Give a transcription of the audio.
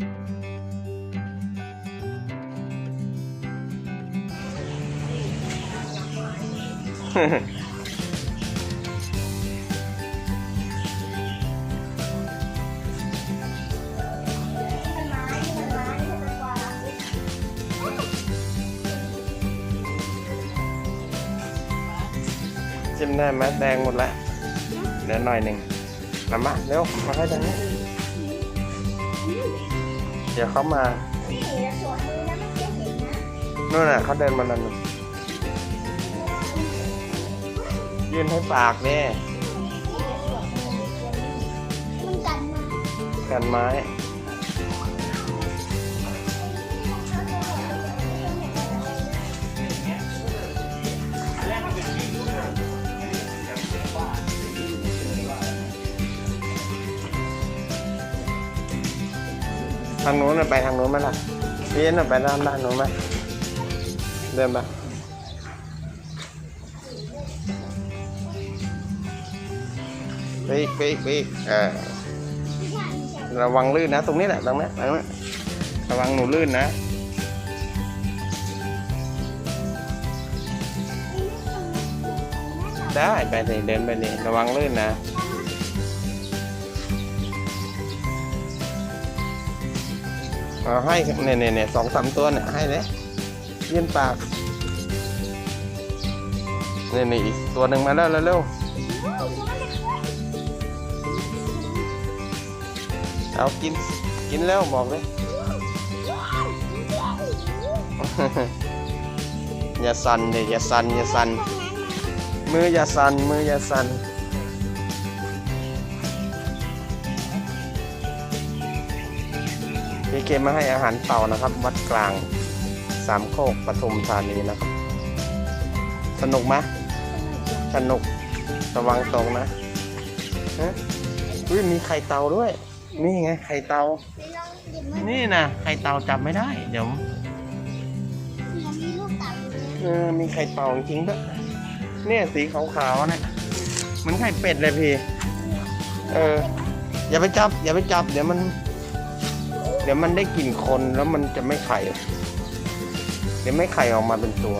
จิ้มได้ไหมแดงหมดแล้วเหลือหน่อยหนึ่งมามาเร็วมาให้ทางนี้ ดี๋ยวเขามานี่แล้วสวนมือนะไม่เคยเห็นนะนู่นน่ะเขาเดินมานั่นน่ะยื่นให้ปากเนี่ยมันกันมากันไม้ ทางโน้นไปทางโน้นไหมล่ะพี่น่ะไปด้านด้านโน้นไหมเดินไปไปอีกไปอีกไปอีกเออระวังลื่นนะ ตรงนี้แหละตรงนี้ตรงนี้ระวังหนูลื่นนะได้ไปเลยเดินไปเลยระวังลื่นนะ เอาให้เนี่ยเนี่ยเนี่ยสองสามตัวเนี่ยให้เลยยื่นปากเนี่ยนี่อีกตัวหนึ่งมาแล้วเร็วๆเอากินกินแล้วบอกเลยอย่าสั่นเลยอย่าสั่นอย่าสั่นมืออย่าสั่นมืออย่าสั่น พี่เกมมาให้อาหารเต่านะครับ วัดกลางสามโคกปทุมธานีนะครับ สนุกไหมสนุกระวังตรงนะฮะอุ้ยมีไข่เต่าด้วย นี่ไงไข่เต่าลองหยิบมานี่นะไข่เต่าจับไม่ได้ เดี๋ยวมันมีลูกเต่าอยู่เนี่ยเออมีไข่เต่าจริงๆด้วยเนี่ยสีขาวๆนะเหมือนไข่เป็ดเลยพี่ เออ อย่าไปจับ อย่าไปจับ เดี๋ยวมัน เดี๋ยวมันได้กลิ่นคนแล้วมันจะไม่ไข่ เดี๋ยวไม่ไข่ออกมาเป็นตัว